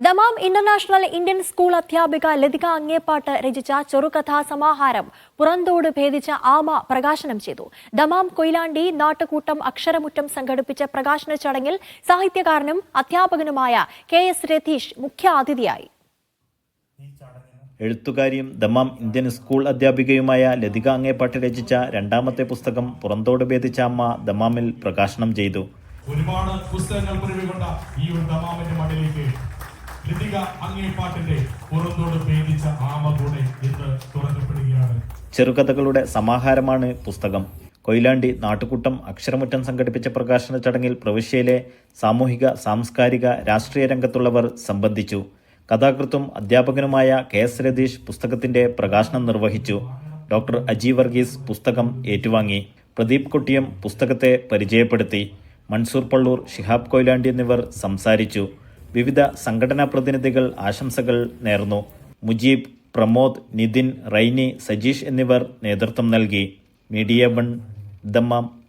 Dammam international Indian school അധ്യാപിക ലതിക അങ്ങേപ്പാട്ട് രചിച്ച ചെറുകഥാ സമാഹാരം പുറന്തോട് ഭേദിച്ച ആമ പ്രകാശനം ചെയ്തു. ദമാം കൊയിലാണ്ടി നാട്ടുകൂട്ടം അക്ഷരമുറ്റം സംഘടിപ്പിച്ച പ്രകാശന ചടങ്ങിൽ സാഹിത്യകാരനും അധ്യാപകനുമായ കെ എസ് രതീഷ് മുഖ്യാതിഥിയായി. എഴുത്തുകാരിയും ദമാം ഇന്ത്യൻ സ്കൂൾ അധ്യാപികയുമായ ലതിക അങ്ങേപ്പാട്ട് രചിച്ച രണ്ടാമത്തെ പുസ്തകം പുറന്തോട് ഭേദിച്ച അമ്മ ദമാമിൽ പ്രകാശനം ചെയ്തു. ഒരുപാട് പുസ്തകങ്ങൾ ഈ ഒരു ദമാമിന്റെ മണ്ണിലേക്ക് അങ്ങേപ്പാട്ടിന്റെ പുറന്തോട് പേടിച്ച ആമ കൂടെ ഇന്ന് തുറക്കപ്പെടുകയാണ്. ചെറുകഥകളുടെ സമാഹാരമാണ് പുസ്തകം. കൊയിലാണ്ടി നാട്ടുകൂട്ടം അക്ഷരമുറ്റം സംഘടിപ്പിച്ച പ്രകാശന ചടങ്ങിൽ പ്രവിശ്യയിലെ സാമൂഹിക സാംസ്കാരിക രാഷ്ട്രീയ രംഗത്തുള്ളവർ സംബന്ധിച്ചു. കഥാകൃത്തും അധ്യാപകനുമായ കെ എസ് രതീഷ് പുസ്തകത്തിന്റെ പ്രകാശനം നിർവഹിച്ചു. ഡോക്ടർ അജി വർഗീസ് പുസ്തകം ഏറ്റുവാങ്ങി. പ്രദീപ് കുട്ടിയം പുസ്തകത്തെ പരിചയപ്പെടുത്തി. മൻസൂർ പള്ളൂർ ഷിഹാബ് കൊയിലാണ്ടി എന്നിവർ സംസാരിച്ചു. വിവിധ സംഘടനാ പ്രതിനിധികൾ ആശംസകൾ നേർന്നു. മുജീബ് പ്രമോദ് നിതിൻ റൈനി സജീഷ് എന്നിവർ നേതൃത്വം നൽകി. Media one Dammam.